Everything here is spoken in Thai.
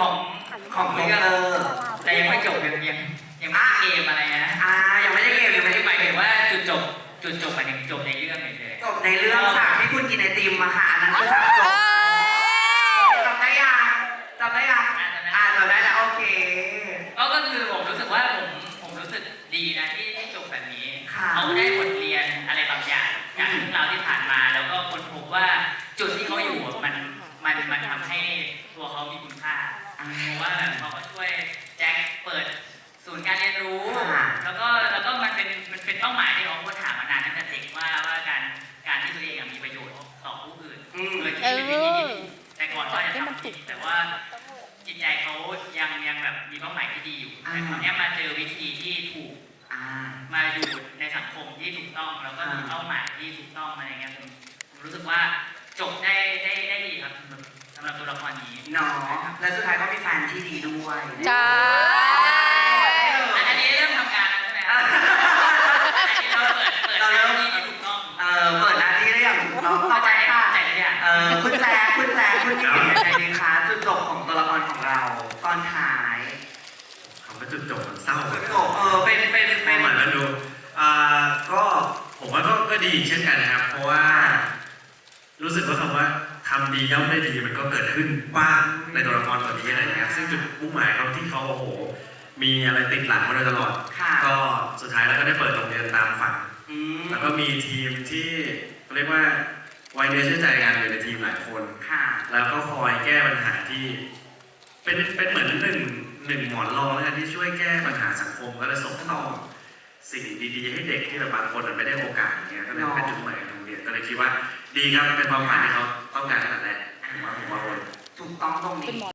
ของของเรื่เรื่ององแต่ยังไม่จบยังยังยังไม่ได้เกมอะไรนะอ่ายังไม่ได้เกมยังไม่ได้หมายถึงว่าจุดจบจุดจบหมายถึงจบในเรื่องเฉยจบในเรื่องฉากที่คุณกินไอติมมาค่ะอันนั้นคือฉากจบจำได้ยังจำได้ยังอ่าจำได้แล้วโอเคๆก็ก็คือผมรู้สึกว่าผมผมรู้สึกดีนะที่ที่จบแบบนี้ค่ะเขาได้บทเรียนอะไรบางอย่างจากเรื่องราวที่ผ่านมา แล้วก็ค้นพบว่าจุดที่เขาอยู่อะมันมันมันทำให้ตัวเขามีคุณค่าอ่า เพราะว่าแบบเขาก็ช่วยแจ็คเปิดศูนย์การเรียนรู้ ค่ะแล้วก็แล้วก็มันเป็นมันเป็นเป้าหมายที่เขาค้นหามานานตั้งแต่เด็กว่าว่าการการที่ตัวเองอะมีประโยชน์ต่อผู้อื่นอืม โดยที่เป็นวิธีที่ดีแต่ก่อนก็จะทำผิดแต่ว่าจิตใจเขายังยังแบบมีเป้าหมายที่ดีอยู่แต่คราวเนี้ยมาเจอวิธีที่ถูก อ่า มาอยู่ในสังคมที่ถูกต้องแล้วก็มีเป้าหมายที่ถูกต้องอะไรเงี้ยผมผมรู้สึกว่า และสุดท้ายก็มีแฟนที่ดีด้วยจ้าอันนี้เริ่มทำงานแล้วใช่ไหมครับอันนี้เราเปิดเปิดหน้าที่ที่ถูกต้องเออเปิดหน้าที่ได้อย่างถูกต้องต่อไปค่ะใจเลยอะเออคุณแจ๊คคุณแจ๊คคุณคิดเห็นยังไงดีคะจุดจบของตัวละครของเรา ตอนท้ายคำว่าจุดจบมันเศร้าจุดจบเออเป็นเป็นเป็เป็นนเหมือนกันดูอ่าก็ผมว่าก็ก็ดีเช่นกันนะครับ เพราะว่า รู้สึกว่าคำว่า ทำดีย่อมได้ดีมันก็เกิดขึ้นบ้างในตัวละครตัวนี้อะไรอย่างเงี้ยซึ่งจุดมุ่งหมายเขาที่เขาโอ้โห มีอะไรติดหลังมาโดยตลอด ค่ะก็สุดท้ายแล้วก็ได้เปิดโรงเรียนตามฝัน อืมแล้วก็มีทีมที่เรียกว่าไว้เนื้อเชื่อใจกันอยู่ในทีมหลายคน ค่ะ แล้วก็คอยแก้ปัญหาที่ เป็นเป็นเหมือนหนึ่งหนึ่งหมอนรองแล้วกันที่ช่วยแก้ปัญหาสังคมก็เลยส่งต่อสิ่งดีๆ ให้เด็กที่แบบบางคนมันไม่ได้โอกาสอย่างเงี้ยก็เลยเป็นจุดหมายของโรงเรียนก็เลยคิดว่า ดีครับเป็นความฝันที่เขา ต้องการขนาดแรกผมว่าผมว่าถูกต้องตรงนี้เป็นหมอ